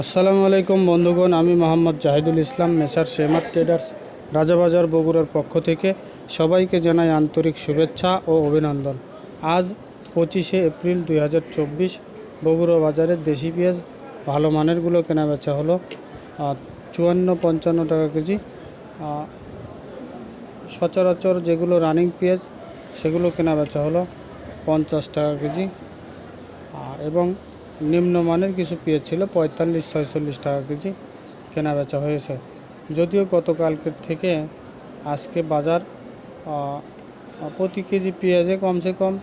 আসসালামু আলাইকুম বন্ধুগণ, আমি মোহাম্মদ জাহিদুল ইসলাম মেসার শেমার ট্রেডার্স, রাজাবাজার বগুড়ার পক্ষ থেকে সবাইকে জানাই আন্তরিক শুভেচ্ছা ও অভিনন্দন। আজ পঁচিশে এপ্রিল দুই হাজার চব্বিশ, বগুড়া বাজারে দেশি পেঁয়াজ ভালো মানেরগুলো কেনা বেচা হলো চুয়ান্ন পঞ্চান্ন টাকা কেজি। সচরাচর যেগুলো রানিং পেঁয়াজ, সেগুলো কেনা বেচা হলো পঞ্চাশ টাকা কেজি। এবং নিম্নমানের কিছু পেঁয়াজ ছিল পঁয়তাল্লিশ, ছয়চল্লিশ টাকা কেজি কেনা বেচা হয়েছে। যদিও গতকালকের থেকে আজকে বাজার প্রতি কেজি পেঁয়াজে কমসে কম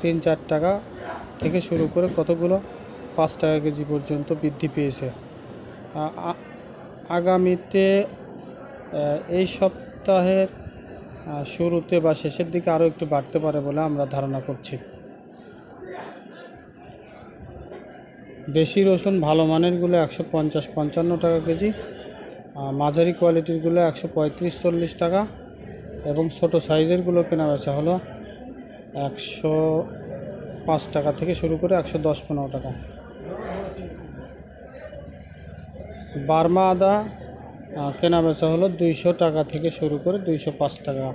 তিন, চার টাকা থেকে শুরু করে কতগুলো? পাঁচ টাকা কেজি পর্যন্ত বৃদ্ধি পেয়েছে। আগামীতে এই সপ্তাহের শুরুতে বা শেষের দিকে আরও একটু বাড়তে পারে বলে আমরা ধারণা করছি। দেশি রসুন ভালো মানেরগুলো একশো পঞ্চাশ, পঞ্চান্ন টাকা কেজি মাঝারি কোয়ালিটিরগুলো একশো পঁয়ত্রিশ, চল্লিশ টাকা, এবং ছোট সাইজেরগুলো কেনা বেচা হলো একশো পাঁচ টাকা থেকে শুরু করে একশো দশ, পনেরো টাকা। বার্মা আদা কেনা বেচা হলো দুইশো টাকা থেকে শুরু করে দুইশো পাঁচ টাকা।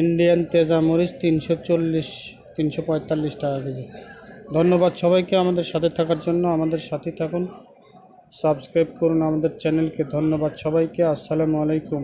ইন্ডিয়ান তেজামরিচ তিনশো চল্লিশ, তিনশো পঁয়তাল্লিশ টাকা কেজি। ধন্যবাদ সবাইকে আমাদের সাথে থাকার জন্য, আমাদের সাথে থাকুন। সাবস্ক্রাইব করুন আমাদের চ্যানেলকে। ধন্যবাদ সবাইকে। আসসালামু আলাইকুম।